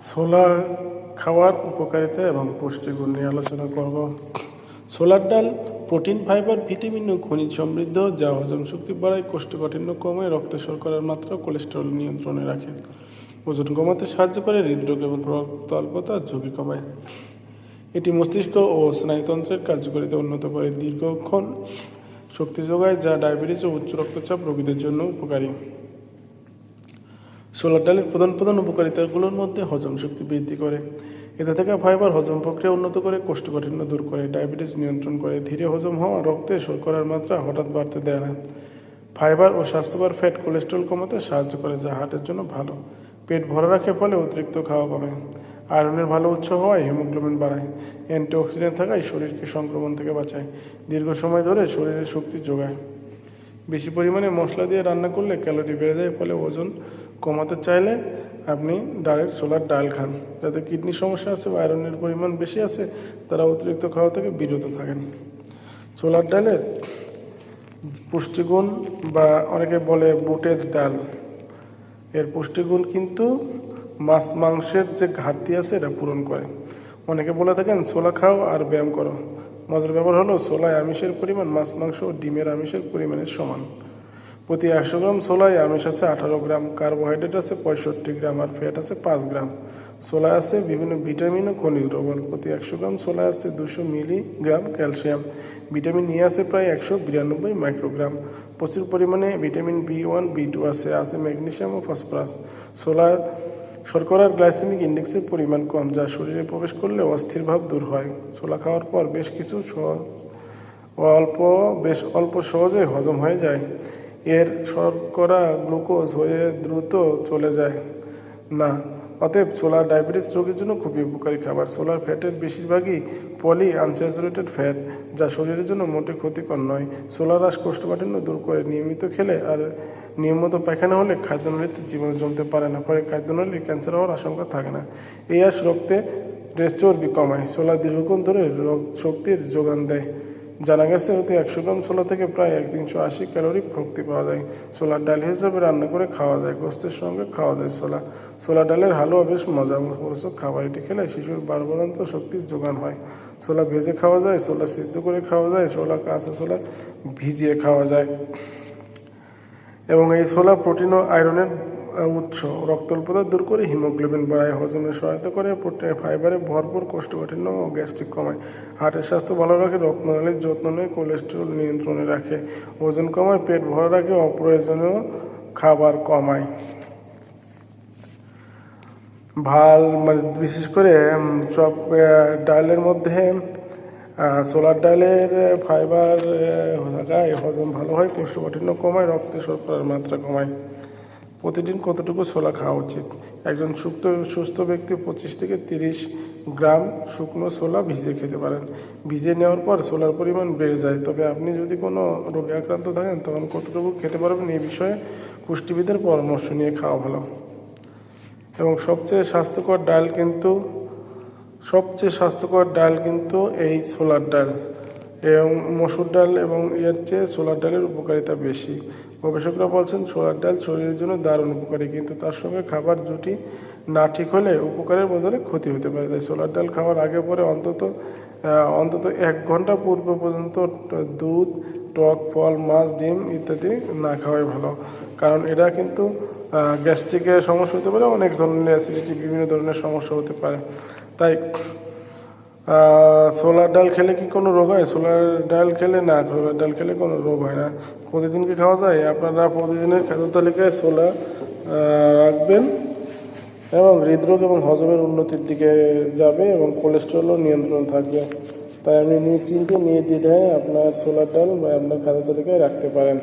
ছোলা খাওয়ার উপকারিতা এবং পুষ্টিগুণ নিয়ে আলোচনা করব। ছোলার ডাল প্রোটিন, ফাইবার, ভিটামিন ও খনিজ সমৃদ্ধ যা হজম শক্তি বাড়ায়, কোষ্ঠকাঠিন্য কমায়, রক্ত শর্করার মাত্রা কোলেস্টেরল নিয়ন্ত্রণে রাখে। ওজন কমাতে সাহায্য করে, হৃদরোগ এবং রক্ত অল্পতার ঝুঁকি কমায়। এটি মস্তিষ্ক ও স্নায়ুতন্ত্রের কার্যকারিতা উন্নত করে। দীর্ঘক্ষণ শক্তি যোগায়, যা ডায়াবেটিস ও উচ্চ রক্তচাপ রোগীদের জন্য উপকারী। ছোলার ডালের প্রধান প্রধান উপকারিতাগুলোর মধ্যে হজম শক্তি বৃদ্ধি করে। এতে থাকা ফাইবার হজম প্রক্রিয়া উন্নত করে, কোষ্ঠকাঠিন্য দূর করে, ডায়াবেটিস নিয়ন্ত্রণ করে। ধীরে হজম হওয়া রক্তে শর্করার মাত্রা হঠাৎ বাড়তে দেয় না। ফাইবার ও স্বাস্থ্যকর ফ্যাট কোলেস্ট্রল কমাতে সাহায্য করে, যা হার্টের জন্য ভালো। পেট ভরা রাখে ফলে অতিরিক্ত খাওয়া কমে। আয়রনের ভালো উৎস হওয়ায় হিমোগ্লোবিন বাড়ায়। অ্যান্টিঅক্সিডেন্ট থাকায় শরীরকে সংক্রমণ থেকে বাঁচায়। দীর্ঘ সময় ধরে শরীরের শক্তি যোগায়। বেশি পরিমাণে মশলা দিয়ে রান্না করলে ক্যালোরি বেড়ে যায়, ফলে ওজন কমাতে চাইলে আপনি ডাইরেক্ট ছোলার ডাল খান। যাতে কিডনির সমস্যা আছে বা আয়রনের পরিমাণ বেশি আছে, তারা অতিরিক্ত খাওয়া থেকে বিরত থাকেন। ছোলার ডালের পুষ্টিগুণ বা অনেকে বলে বুটের ডাল। এর পুষ্টিগুণ কিন্তু মাছ মাংসের যে ঘাটতি আছে, এটা পূরণ করে। অনেকে বলে থাকেন, ছোলা খাও আর ব্যায়াম করো। মজার ব্যাপার হলো ছোলায় আমিষের পরিমাণ, মাছ, মাংস ও ডিমের আমিষের পরিমাণের সমান। প্রতি একশো গ্রাম ছোলায় আমিষ আছে আঠারো গ্রাম, কার্বোহাইড্রেট আছে পঁয়ষট্টি গ্রাম আর ফ্যাট আছে পাঁচ গ্রাম। ছোলায় আছে বিভিন্ন ভিটামিন ও খনিজ দ্রবণ প্রতি একশো গ্রাম ছোলায় আছে দুশো মিলিগ্রাম ক্যালসিয়াম। ভিটামিন ই আছে প্রায় একশো বিরানব্বই মাইক্রোগ্রাম। প্রচুর পরিমাণে vitamin B one, B two আছে আছে ম্যাগনেশিয়াম ও ফসফরাস। ছোলার শর্করার গ্লাইসেমিক ইন্ডেক্সের পরিমাণ কম, যা শরীরে প্রবেশ করলে অস্থির ভাব দূর হয়। ছোলা খাওয়ার পর বেশ কিছু অল্প, বেশ অল্প সহজে হজম হয়ে যায়। এর শর্করা গ্লুকোজ হয়ে দ্রুত চলে যায়। না, অতএব ছোলা ডায়াবেটিস রোগীর জন্য খুবই উপকারী খাবার। সোলার ফ্যাটের বেশিরভাগই পলি আনস্যাচুরেটেড ফ্যাট, যা শরীরের জন্য মোটে ক্ষতিকর নয়। সোলার রাস কোষ্ঠকাঠিন্য দূর করে, নিয়মিত খেলে আর নিয়মিত পায়খানা হলে খাদ্যনালীতে জীবন জমতে পারে না, ফলে খাদ্যনালী ক্যান্সার হওয়ার আশঙ্কা থাকে না। এই আস রক্তে চর্বি কমায়, ছোলা দীর্ঘক্ষণ ধরে রোগ শক্তির যোগান দেয়। জানা গেছে অতি একশো গ্রাম ছোলা থেকে প্রায় এক তিনশো আশি ক্যালোরি শক্তি পাওয়া যায়। ছোলার ডাল হিসেবে রান্না করে খাওয়া যায়, গোস্তের সঙ্গে খাওয়া যায় ছোলা। ছোলা ডালের হালুয়া বেশ মজা অবশ্য খাবার এটি খেলে শিশুর বারবারান্ত শক্তির যোগান হয়। ছোলা ভেজে খাওয়া যায়, ছোলা সিদ্ধ করে খাওয়া যায়, ছোলা কাঁচা ছোলা ভিজিয়ে খাওয়া যায়। এবং এই ছোলা প্রোটিন ও আয়রনের উৎস রক্ত অল্পতা দূর করে হিমোগ্লোবিন বাড়ায় হজমে সহায়তা করে প্রোটিন ফাইবারে ভরপুর কোষ্ঠকাঠিন্য ও গ্যাস্ট্রিক কমায়। হার্টের স্বাস্থ্য ভালো রাখে রক্তনালীর যত্ন নেয় কোলেস্টেরল নিয়ন্ত্রণে রাখে ওজন কমায় পেট ভরা রাখে অপ্রয়োজনীয় খাবার কমায়। ভালো মানে বিশেষ করে আহ, ডালের মধ্যে ছোলার ডালের ফাইবার থাকায় হজম ভালো হয়, কোষ্ঠকাঠিন্য কমায়, রক্তে শর্করার মাত্রা কমায়। প্রতিদিন কতটুকু ছোলা খাওয়া উচিত? একজন সুস্থ সুস্থ ব্যক্তি পঁচিশ থেকে তিরিশ গ্রাম শুকনো ছোলা ভিজে খেতে পারেন। ভিজে নেওয়ার পর ছোলার পরিমাণ বেড়ে যায়। তবে আপনি যদি কোনো রোগে আক্রান্ত থাকেন, তখন কতটুকু খেতে পারবেন এই বিষয়ে পুষ্টিবিদের পরামর্শ নিয়ে খাওয়া ভালো। এবং সবচেয়ে স্বাস্থ্যকর ডাল কিন্তু সবচেয়ে স্বাস্থ্যকর ডাল কিন্তু এই ছোলার ডাল। এবং মসুর ডাল এবং এর চেয়ে ছোলার ডালের উপকারিতা বেশি। গবেষকরা বলছেন, ছোলার ডাল শরীরের জন্য দারুণ উপকারী, কিন্তু তার সঙ্গে খাবার জুটি না ঠিক হলে উপকারের বদলে ক্ষতি হতে পারে। তাই ছোলার ডাল খাওয়ার আগে পরে অন্তত অন্তত এক ঘণ্টা পূর্ব পর্যন্ত দুধ, টক, ফল, মাছ, ডিম ইত্যাদি না খাওয়াই ভালো। কারণ এরা কিন্তু গ্যাস্ট্রিকের সমস্যা হতে পারে, অনেক ধরনের অ্যাসিডিটি, বিভিন্ন ধরনের সমস্যা হতে পারে। তাই সোলার ডাল খেলে কি কোনো রোগ হয়? সোলার ডাল খেলে না সোলার ডাল খেলে কোনো রোগ হয় না। প্রতিদিন কি খাওয়া যায়? আপনারা প্রতিদিনের খাদ্য তালিকায় সোলা রাখবেন এবং হৃদরোগ এবং হজমের উন্নতির দিকে যাবে এবং কোলেস্ট্রলও নিয়ন্ত্রণ থাকবে। তাই আপনি নিশ্চিন্তে নিয়ে দ্বিধায় আপনার সোলার ডাল বা আপনার খাদ্য তালিকায় রাখতে পারেন।